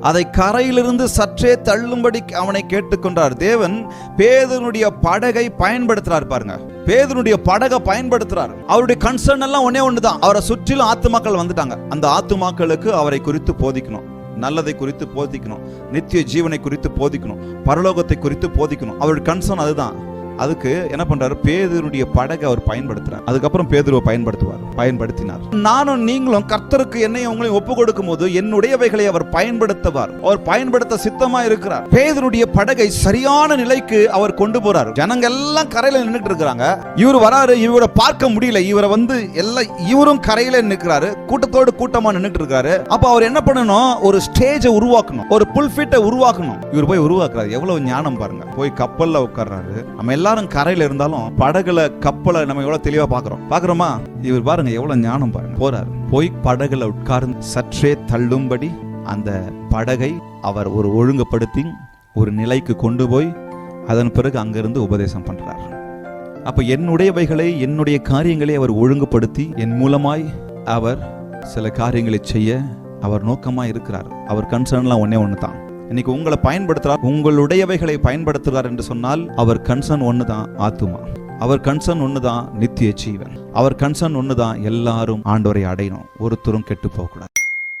அதை கரையிலிருந்து சற்றே தள்ளும்படி அவனை கேட்டுக்கொண்டார். தேவன் பேதனுடைய படகை பயன்படுத்துறார் பாருங்க. பேதனுடைய படகை பயன்படுத்துறார். அவருடைய கன்சர்ன் எல்லாம் ஒன்னே ஒண்ணுதான். அவரை சுற்றிலும் ஆத்துமாக்கள் வந்துட்டாங்க. அந்த ஆத்துமாக்களுக்கு அவரை குறித்து போதிக்கணும். நல்லதை குறித்து போதிக்கணும். நித்திய ஜீவனை குறித்து போதிக்கணும். பரலோகத்தை குறித்து போதிக்கணும். அவருடைய கன்சர்ன் அதுதான். அதுக்கு என்ன பண்றாரு? பேதுருடைய படகை அவர் பயன்படுத்துறார். அதுக்கப்புறம் பேதுருவை பயன்படுத்துவார். பயன்படுத்தினார். நானும் நீங்களும் கர்த்தருக்கு என்னையும் உங்களையும் ஒப்பு கொடுக்கும் போது என்னுடையவைகளை அவர் பயன்படுத்துவார். அவர் பயன்படுத்த சித்தமா இருக்கிறார். பேதனுடைய படகை சரியான நிலைக்கு அவர் கொண்டு போறார். ஜனங்க எல்லாம் கரையில நின்றுட்டு இருக்கிறாங்க. இவர் வராரு இவரை பார்க்க முடியல. இவரை வந்து எல்லாம் இவரும் கரையில நிற்கிறாரு கூட்டத்தோடு கூட்டமா நின்றுட்டு இருக்காரு. அப்ப அவர் என்ன பண்ணணும்? ஒரு ஸ்டேஜை உருவாக்கணும். ஒரு புல்ஃபிட்டை உருவாக்கணும். இவர் போய் உருவாக்குறாரு. எவ்வளவு ஞானம் பாருங்க. போய் கப்பல்ல உட்கார்றாரு. நம்ம எல்லாரும் கரையில இருந்தாலும் படகுல கப்பலை நம்ம எவ்வளவு தெளிவா பாக்குறோம். பாக்குறோமா? இவர் பாருங்க எவ்வளவு ஞானம் பாருங்க. போறாரு. போய் படகுல உட்கார்ந்து சற்றே தள்ளும்படி அந்த படகை அவர் ஒரு ஒழுங்குபடுத்தி ஒரு நிலைக்கு கொண்டு போய் அதன் பிறகு அங்கிருந்து உபதேசம் பண்றார். அப்ப என்னுடையவைகளை என்னுடைய காரியங்களை அவர் ஒழுங்குபடுத்தி என் மூலமாய் அவர் சில காரியங்களை செய்ய அவர் நோக்கமா இருக்கிறார். அவர் கன்சர்ன்லாம் ஒன்றே ஒன்று தான் இன்னைக்கு உங்களை பயன்படுத்துறார் உங்களுடையவைகளை பயன்படுத்துகிறார் என்று சொன்னால் அவர் கன்சர்ன் ஒன்று தான் ஆத்துமா. அவர் கன்சர்ன் ஒன்று தான் நித்திய ஜீவன். அவர் கன்சர்ன் ஒன்று தான் எல்லாரும் ஆண்டவரை அடையணும் ஒருத்தரும் கெட்டு போகக்கூடாது.